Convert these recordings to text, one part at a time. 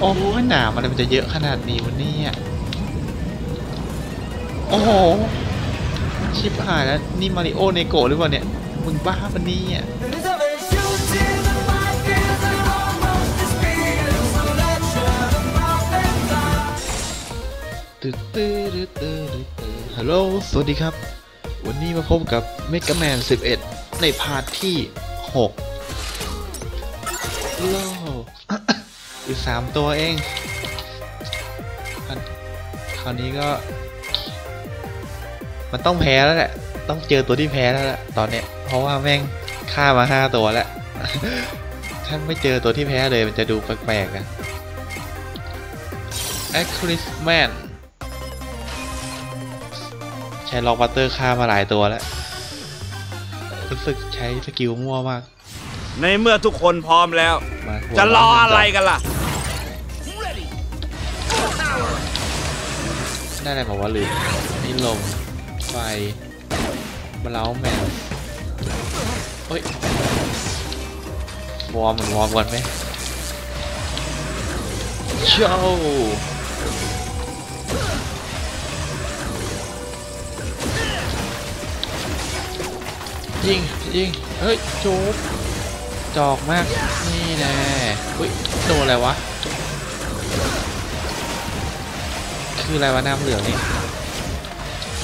โอ้ยหนามอะไรมันจะเยอะขนาดนี้วะเนี่ย โอ้โห ชิบหายแล้ว นี่มาริโอเนโกะหรือเปล่าเนี่ย มึงบ้าปะเนี่ยตึ๊ดตึ๊ดตึ๊ดตึ๊ดฮัลโหล สวัสดีครับ วันนี้มาพบกับ Mega Man 11 ในพาร์ทที่ 6 โลอีก3ตัวเองคราวคราวนี้ก็ มันต้องแพ้แล้วแหละ ต้องเจอตัวที่แพ้แล้วแหละตอนเนี้ย เพราะว่าแม่งฆ่ามา5ตัวแล้วถ้าไม่เจอตัวที่แพ้เลยมันจะดูแปลกๆอะ a c r i s Man ใช้ล็อกบัตเตอร์ฆ่ามาหลายตัวแล้ว รู้สึกใช้สกิลมั่วมากในเมื่อทุกคนพร้อมแล้ว มาหัวจะรออะไรกันล่ะ ได้อะไรบอกว่าลืมนี่ลมไฟมาเล้าแมวเฮ้ยวอร์มมันวอร์มก่อนไหมโชว์ยิงยิงเฮ้ยจูบจอกมาก นี่แน่เฮ้ยโดนอะไรวะ คืออะไรวะน้ำเหลืองนี่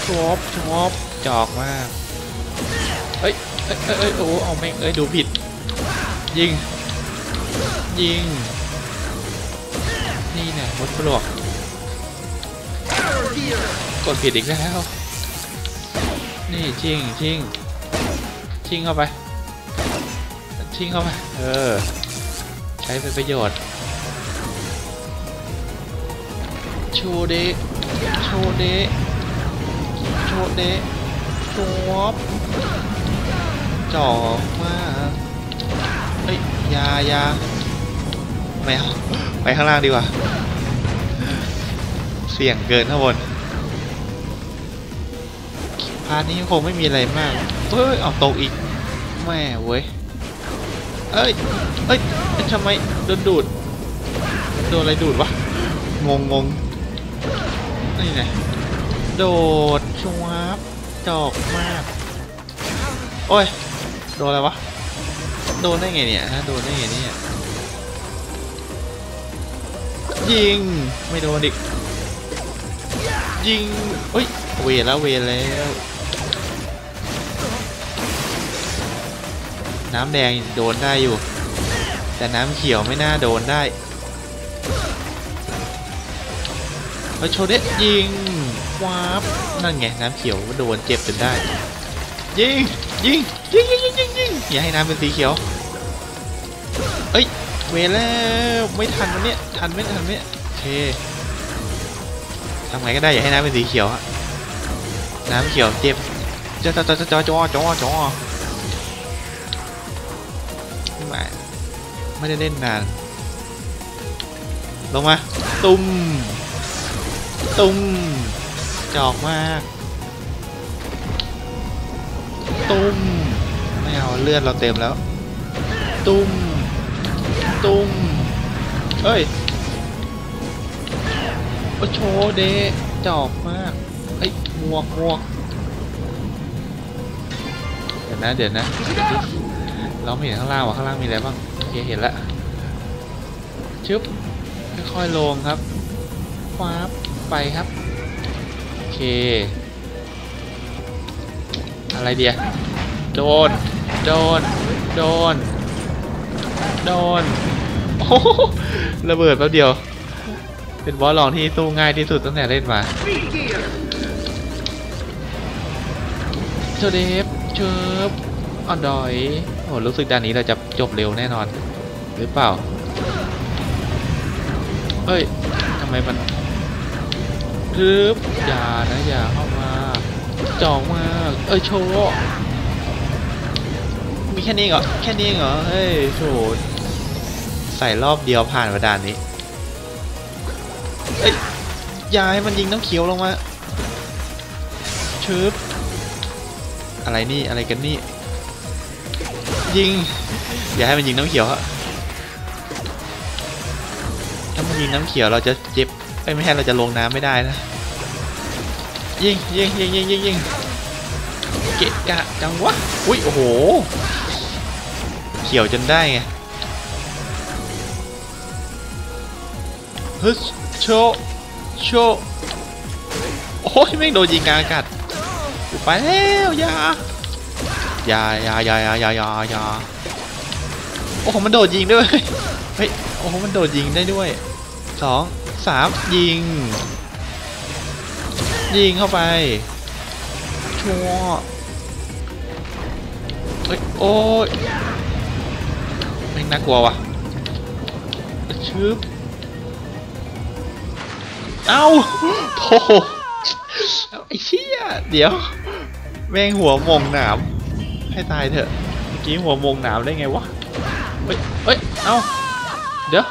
ชวบชวบจอกมากเอ้ยเอ้ยเอ้ยเอ้ยโอ้เอาแม่งเอ้ยดูผิด ยิง ยิง นี่แน่มดปลวกกดผิดอีกแล้ว นี่ชิงชิงชิงเข้าไป ชิงเข้าไป เออ ใช้เป็นประโยชน์ โชว์เดโชว์เดโชว์เดะจวบจ่อมากเอ้ยยายาไม่เอาไปข้างล่างดีกว่า เสี่ยงเกินข้างบนพาร์ทนี้คงไม่มีอะไรมากเฮ้ยเอาตกอีกแม่เว้ยเอ้ยเอ้ยทำไมโดนดูดโดนอะไรดูดวะงงงง นี่ไงโดดชวบจอกมาก โอ้ย โดนอะไรวะ โดนได้ไงเนี่ยฮะโดนได้ไงเนี่ยยิง ไม่โดนอีกยิงเฮ้ย เวรแล้วเวรแล้ว น้ำแดงโดนได้อยู่ แต่น้ำเขียวไม่น่าโดนได้ มาโชว์เด็ดยิงวาบนั่นไงน้ำเขียวโดนเจ็บจนได้ ยิงยิงยิงยิงยิงยิงยิงอย่าให้น้ำเป็นสีเขียวเอ้ยเวลแล้วไม่ทันวันนี้ทันไม่ทันไม่โอเคทำไงก็ได้อย่าให้น้ำเป็นสีเขียวอะน้ำเขียวเจ็บจ้าจ้าจ้าจ้าจ้าจ้าจ้าไม่ไม่ได้เล่นนานลงมาตุ้ม ตุ้มจอกมาก ตุ้มไม่เอาเลือดเราเต็มแล้ว ตุ้ม ตุ้มเอ้ยโอ้โชว์เดจอกมากเอ้หมวกหมวกเดี๋ยวนะเดี๋ยวนะ เราไม่เห็นข้างล่างว่ะข้างล่างมีอะไรบ้างเคเห็นแล้วชึบค่อยๆลงครับฟ้าบ ไปครับ โอเค อะไรเดียโดน โดน โดน โดน โอ้โหระเบิดแป๊บเดียว เป็นบอสลองที่สู้ง่ายที่สุดตั้งแต่เล่นมาโชเดฟเชิบอ่อนดอย โอ้รู้สึกด้านนี้เราจะจบเร็วแน่นอน หรือเปล่า เอ้ยทำไมมัน รึบอย่านะอย่าเข้ามาจองมาเอ้ยโชว์มีแค่นี้เหรอแค่นี้เหรอเฮ้ยโชว์ใส่รอบเดียวผ่านมาด่านนี้เอ้ยอยาให้มันยิงน้ำเขียวลงมาชึบอะไรนี่อะไรกันนี่ยิง อย่าให้มันยิงน้ำเขียวฮะทำามันยิงน้ำเขียวเราจะเจ็บ เอ้ยไม่ใช่เราจะลงน้ำไม่ได้นะยิงยิงยิงยิงยิงยิงเกะกะจังวะอุ้ยโอ้โหเขียวจนได้ไงฮึโชโชโอ้ยไม่โดนยิงกลางอากาศไปแล้วยายายายายายายายาโอ้โหมันโดดยิงด้วยเฮ้ยโอ้โหมันโดดยิงได้ด้วย สองสามยิง ยิงเข้าไป ชัวเฮ้ยโอ้ยแม่งน่ากลัวว่ะชึบเอ้าโธ่เอาไอ้เชี่ยเดี๋ยว แม่งหัวมงหนาม ให้ตายเถอะ เมื่อกี้หัวมงหนามได้ไงวะ เฮ้ย เฮ้ย เอ้า เดี๋ยว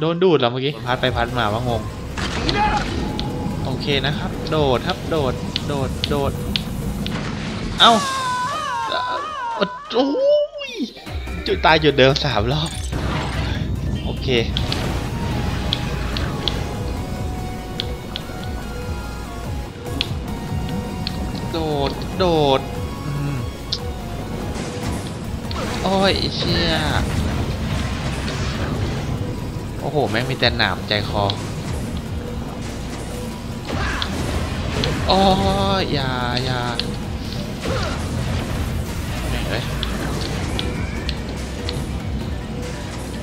โดนดูดเหรอเมื่อกี้พัดไปพัดมาวะงงโอเคนะครับ โดดครับโดดโดดโดดเอ้าโอ้ยจุดตายจุดเดิมสามรอบโอเคโดดโดดอืมโอ้ยเชี่ย อ้โห แม่งมีแต่หนามใจคออ้ยอย่าอย่าเอ้ย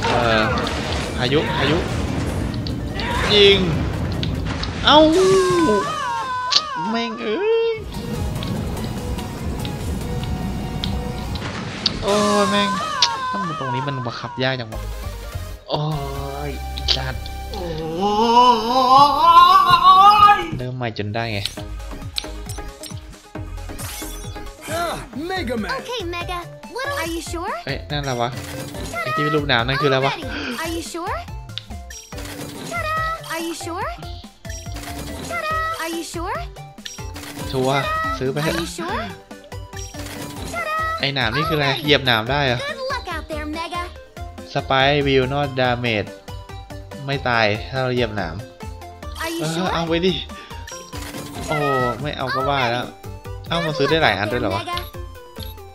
เออพายุพายุ ยิง เอ้า แม่งเอ้ย โอ้แม่งถ้ามันตรงนี้มันบังคับยากจังวะโอ้ ยจัดโอ้ยเริ่มใหม่จนได้ไง Mega Man Okay, Mega. What are you sure? เอ้ยนั่นอะไรวะไอ้ที่รูปน้ำนั่นคืออะไรวะ Already. Are you sure? Ta-da! Are you sure? Ta-da! Are you sure? ชัวร์ซื้อไปเถ Are อะ you sure? Ta-da! ไอ้หนามนี่คืออะไร เหยียบหนามได้เหรอ Good luck out there, Mega. สไปวิวนอตดาเมจ ไม่ตายถ้าเราเหยียบหนาม Are เอ you อ sure? เอาไปดิ โอ้ไม่เอาก็ว่าแล้ว เอามาซื้อได้หลายอันด้วยเหรอวะ Mega.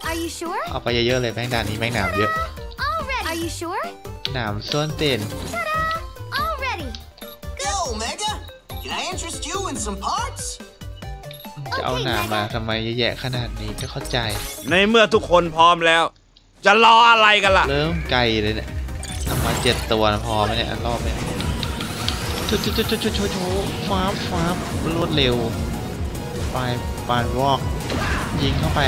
Are you sure? เอาไปเยอะๆเลยแม่งด่านนี้แม่งหนามเยอะ Already. Are you sure? หนามส้วนเต้น Already. Yo, Mega! Can I interest you in some parts? จะเอาหนามมาทำไมเยอะแยะขนาดนี้ก็เข้าใจ ในเมื่อทุกคนพร้อมแล้ว จะรออะไรกันล่ะ เริ่มไกลเลยเนี่ย เอามาเจ็ดตัวพอไหมเนี่ยอันรอบเนี่ยชุดชุดชุดชุดชุดชุดฟ้าฟ้ารวดเร็วไปปานวอกยิงเข้าไป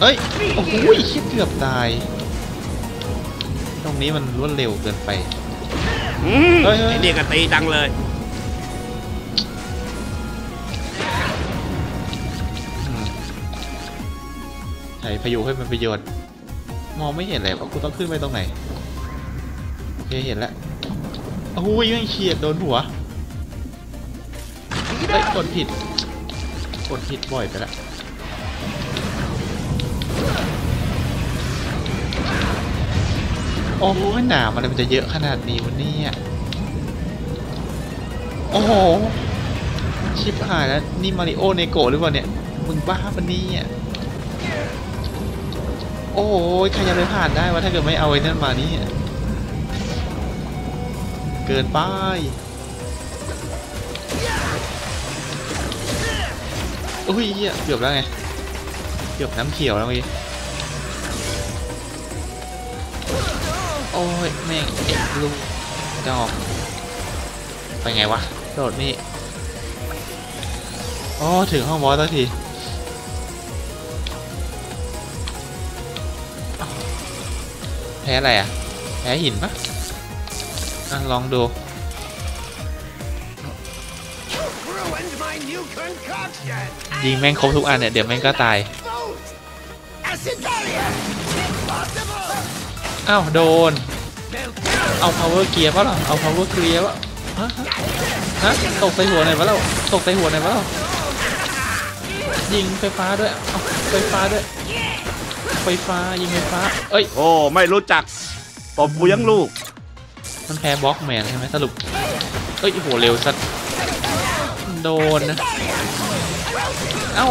เอ้ยโอ้โหคิดเกือบตาย ตรงนี้มันรวดเร็วเกินไปเฮ้ยเฮ้ยไอเด็กกตีจังเลยใช้พายุให้มันประโยชน์ มองไม่เห็นเลยว่ากูต้องขึ้นไปตรงไหนโอเคเห็นแล้วโอ้ยแม่งเฉียดโดนหัวเฮ้ยกดผิดกดผิดบ่อยไปละโอ้ยหนามอะไรมันจะเยอะขนาดนี้วะเนี่ยโอ้โห ชิบหายแล้ว นี่มาริโอเนโกะหรือเปล่าเนี่ย มึงบ้าปะเนี่ย โอ้ยใครจะไปผ่านได้วะถ้าเกิดไม่เอาไอ้นั่นมานี่เกินไปโอ้ยเหี้ยเกือบแล้วไงเกือบน้ำเขียวแล้วเมื่อกี้โอ้ยแม่งเอ็กลูกดอกไปไงวะโดดนี่อ๋อถึงห้องบอสแล้วที พ้อะไรอะ แพ้หินปะอะ ลองดู ยิงแม่งครบทุกอันเนี่ย เดี๋ยวแม่งก็ตาย อ้าว โดน เอา power gear ปะล่ะเอา power gear ปะฮะฮะตกใส่หัวไหนอยปะเราตกใส่หัวไหนอยปะเรายิงไฟฟ้าด้วย เอาไฟฟ้าด้วย ไฟฟ้ายิงไฟฟ้า เอ้ย โอ้ ไม่รู้จักตบกูยังลูก มันแพ้บล็อกแมนใช่ไหมสรุป เอ้ยโหเร็วสัสโดนนะ เอา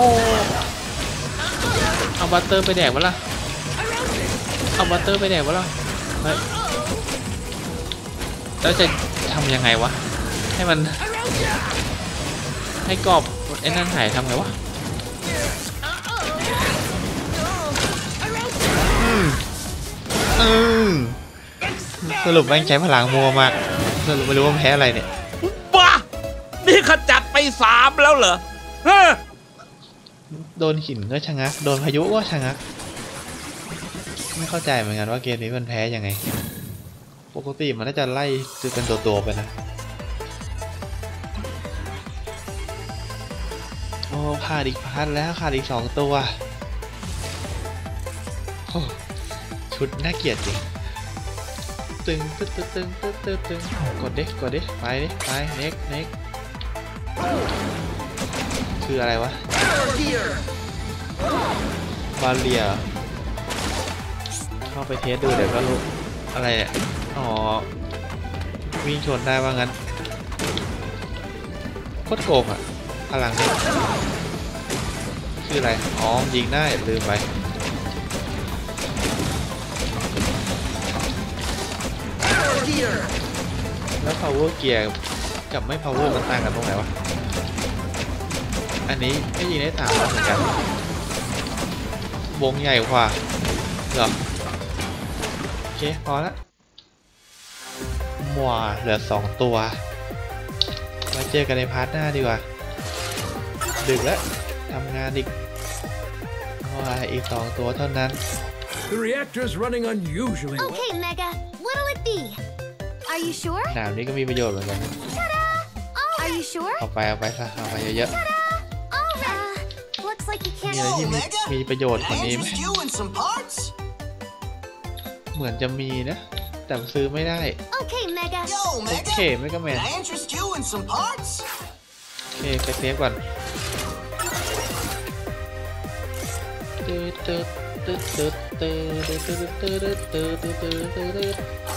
เอาบัตเตอร์ไปแดกวะล่ะ เอาบัตเตอร์ไปแดกวะล่ะเฮ้ยแล้วจะทำยังไงวะ ให้มัน ให้กรอบไอ้นั่นหายทำไงวะ อืมสรุปแม่งใช้พลังมัวมากสรุปไม่รู้ว่ามันแพ้อะไรเนี่ยบ้านี่ขจัดไปสามแล้วเหรอฮะโดนหินก็ชะงัก โดนพายุก็ชะงัก ไม่เข้าใจเหมือนกันว่าเกมนี้มันแพ้ยังไง ปกติมันน่าจะไล่คือเป็นตัวตัวๆไปนะ โอ้ขาดอีกพันแล้วขาดอีกสองตัวโอ้ ชุดน่าเกลียดจริงตึงตึ๊ดตึ๊ดตึงตึ๊ดตึ๊ดตึงกดเดิกกดเดิไปเดิไปเน็กเน็กคืออะไรวะบาเลียเข้าไปเทสดูเดี๋ยวก็รู้อะไรอ๋อวิ่งชนได้ว่างั้นโคตรโกงอะพลังนี่ชื่ออะไร อ๋อ ยิงได้ลืมไป แล้ว power gear กับไม่ power มันต่างกันตรงไหนวะ อันนี้ก็ยิงได้สามนัดเหมือนกัน วงใหญ่กว่าเหรอ โอเค พอละมัวเหลือสองตัวมาเจอกันในพาร์ทหน้าดีกว่า ดึกแล้วทำงานอีกว่าอีกสองตัวเท่านั้น The reactor's running unusually well. Okay, Mega. What'll it be? Are you sure? หนามนี้ก็มีประโยชน์เหมือนกัน Are you sure? เอาไปเอาไปซะเอาไปเยอะ All right. Uh, looks like you ๆมี can't. อะไรที่มี Omega? มีประโยชน์ Can กว่า I นี้ไหม interest you in some parts? เหมือนจะมีนะ แต่ซื้อไม่ได้ Okay, Mega. Yo, โอ Mega. เคไม่ก็แมน Can I interest you in some parts? โอเคไปเซฟก่อนตึ๊ดตึ๊ดตึ๊ดตึ๊ดตึ๊ดตึ๊ดตึ๊ดตึ๊ดตึ๊ดตึ๊ดตึ๊ดตึ๊ดตึ๊ด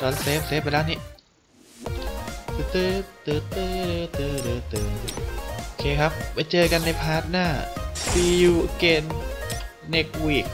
ตอนเซฟเซฟไปแล้วนี่ตึ๊ดตึ๊ดตึ๊ดตึ๊ดตึ๊ดตึ๊ดโอเคครับ ไว้เจอกันในพาร์ทหน้า see you again next week